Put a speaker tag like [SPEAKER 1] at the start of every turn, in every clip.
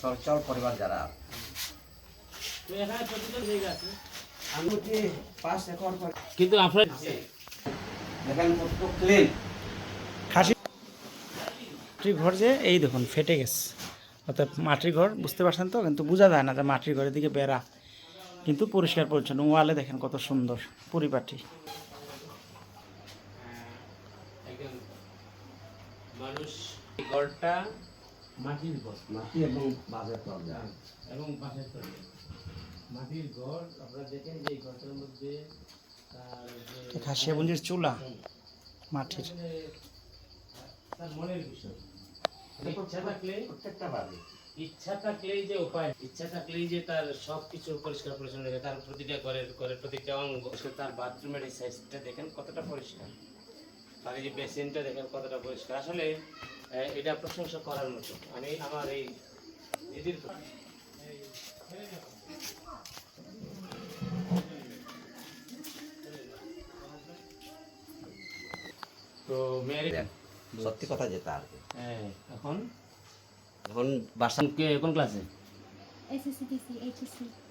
[SPEAKER 1] সচ্ছল পরিবার যারা।
[SPEAKER 2] কিন্তু আপনার
[SPEAKER 1] দেখেন কত ক্লিন
[SPEAKER 3] খাসি মাটির ঘর যে এই দেখুন ফেটে গেছে। অর্থাৎ মাটির ঘর বুঝতে পারছেন তো? কিন্তু বোঝা যায় না যে মাটির ঘরের দিকে বেড়া। কিন্তু পরিষ্কার পরিচ্ছন্ন। ওয়ালে দেখেন কত সুন্দর পরিপাটি।
[SPEAKER 2] মানুষ ঘরটা মাটির ঘর।
[SPEAKER 1] মাটি এবং বাজের দরজা
[SPEAKER 2] এবং পাশের তলে মাটির ঘর আপনারা দেখেন যে এই ঘরটার মধ্যে তার যে
[SPEAKER 3] খাসিয়া চুলা মাটির।
[SPEAKER 2] তার মনের বিষয়। ইচ্ছা থাকলে
[SPEAKER 1] প্রত্যেকটা বাড়ি
[SPEAKER 2] ইচ্ছা থাকলেই যে উপায় ইচ্ছা থাকলেই যে তার সব কিছু পরিষ্কার পরিচ্ছন্ন রেখে তার প্রতিটা ঘরের ঘরের প্রতিটা অঙ্গ। সে তার বাথরুমের এই সাইজটা দেখেন কতটা পরিষ্কার। তার এই যে বেসিনটা দেখেন কতটা পরিষ্কার। আসলে এটা প্রশংসা করার মতো। আমি আমার এই দিদির তো মেয়ের
[SPEAKER 1] সত্যি কথা যেটা আর কি।
[SPEAKER 2] হ্যাঁ এখন?
[SPEAKER 1] এখন বাসা
[SPEAKER 2] কে কোন ক্লাসে?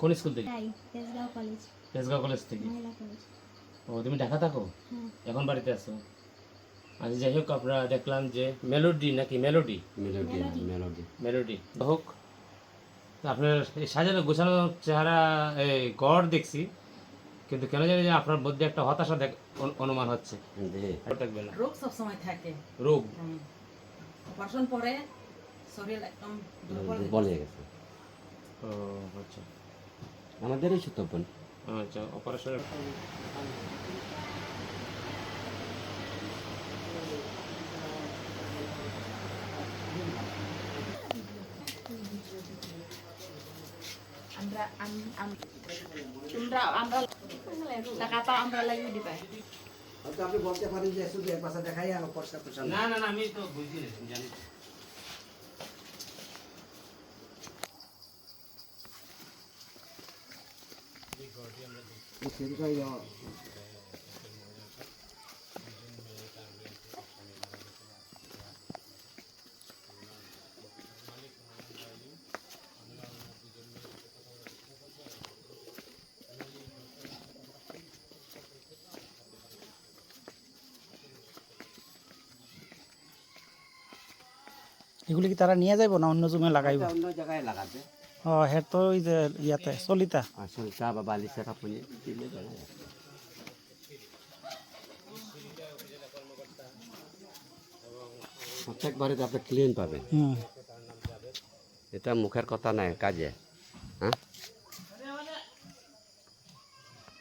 [SPEAKER 2] কোন স্কুল থেকে?
[SPEAKER 4] তেজগাঁও কলেজ।
[SPEAKER 2] তেজগাঁও কলেজ থেকে। ও তুমি ঢাকা থাকো?
[SPEAKER 4] হ্যাঁ।
[SPEAKER 2] এখন বাড়িতে আছো? আচ্ছা যাই হোক আপনারা দেখলাম যে মেলোডি নাকি মেলোডি
[SPEAKER 1] মেলোডি মেলোডি
[SPEAKER 2] মেলোডি হোক আপনার এই সাজানো গোছানো চেহারা এই গড় দেখছি কিন্তু কেন জানি যে আপনার মধ্যে একটা হতাশা দেখ অনুমান হচ্ছে। থাকবে না।
[SPEAKER 5] রোগ সবসময় থাকে।
[SPEAKER 2] রোগ?
[SPEAKER 5] অপারেশন পরে শরীর একদম দুর্বল হয়ে
[SPEAKER 1] গেছে।
[SPEAKER 2] ও আচ্ছা।
[SPEAKER 1] আমাদেরই ছোট বোন
[SPEAKER 2] আচ্ছা অপারেশনের
[SPEAKER 4] আমরা আমরা আমরা টাকাটা আমরা লাগিয়ে দিবা
[SPEAKER 1] হয়তো আপনি বলতে পারেন যে শুধু এক পাশে দেখাই আর পরিষ্কার পরিচ্ছন্ন
[SPEAKER 2] না না না আমি তো বুঝি জানি
[SPEAKER 3] এগুলি কি তারা নিয়ে যাইব না অন্য জমে লাগাইব?
[SPEAKER 1] অন্য জায়গায় লাগাবে।
[SPEAKER 3] ও হের তো ওই যে ইয়াতে চলিতা।
[SPEAKER 1] সলিতা বা বালি সেট আপনি দিলে প্রত্যেক বাড়িতে আপনি ক্লিন পাবেন। এটা মুখের কথা নাই কাজে। হ্যাঁ?